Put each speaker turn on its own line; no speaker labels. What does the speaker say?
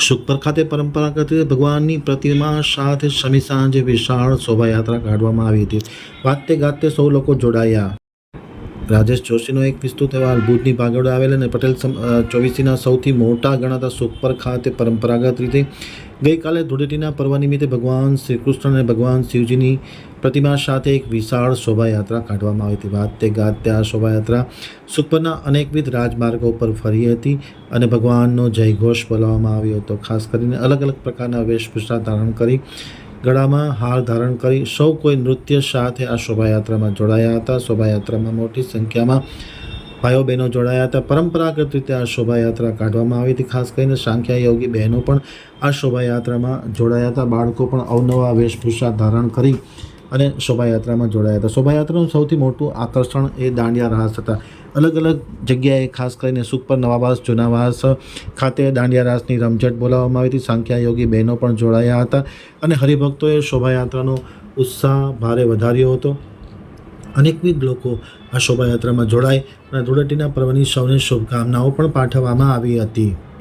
સુખપર ખાતે પરંપરાગત ભગવાનની પ્રતિમા સાથે શમી સાંજે વિશાળ શોભાયાત્રા કાઢવામાં આવી હતી. વાતે ગાતે સૌ લોકો જોડાયા. રાજેશ જોશીનો એક વિસ્તૃત અહેવાલ. ભુજની ભાગોળે આવેલ અને પટેલ ચોવીસીના સૌથી મોટા ગણાતા સુખપર ખાતે પરંપરાગત રીતે ગઈકાલે ધૂળેટીના પર્વ નિમિત્તે ભગવાન શ્રી કૃષ્ણ અને ભગવાન શિવજીની પ્રતિમા સાથે એક વિશાળ શોભાયાત્રા કાઢવામાં આવી હતી. વાતે ગાતે આ શોભાયાત્રા સુખપરના અનેકવિધ રાજમાર્ગો પર ફરી હતી અને ભગવાનનો જયઘોષ બોલાવવામાં આવ્યો હતો. ખાસ કરીને અલગ અલગ પ્રકારના વેશભૂષા ધારણ કરી, ગળામાં હાર ધારણ કરી સૌ કોઈ નૃત્ય સાથે આ શોભાયાત્રામાં જોડાયા હતા. શોભાયાત્રામાં મોટી સંખ્યામાં ભાઈઓ બહેનો જોડાયા હતા. પરંપરાગત રીતે આ શોભાયાત્રા કાઢવામાં આવી હતી. ખાસ કરીને સાંખ્યા યોગી બહેનો પણ આ શોભાયાત્રામાં જોડાયા હતા. બાળકો પણ અવનવા વેશભૂષા ધારણ કરી અને શોભાયાત્રામાં જોડાયા હતા. શોભાયાત્રાનું સૌથી મોટું આકર્ષણ એ દાંડિયા રાસ હતા. અલગ અલગ જગ્યાએ ખાસ કરીને સુખપર નવાવાસ, જૂનાવાસ ખાતે દાંડિયા રાસની રમઝટ બોલાવવામાં આવી હતી. સંખ્યાયોગી બહેનો પણ જોડાયા હતા અને હરિભક્તોએ શોભાયાત્રાનો ઉત્સાહ ભારે વધાર્યો હતો. અનેકવિધ લોકો આ શોભાયાત્રામાં જોડાય અને ધૂળેટીના પર્વની સૌને શુભકામનાઓ પણ પાઠવવામાં આવી હતી.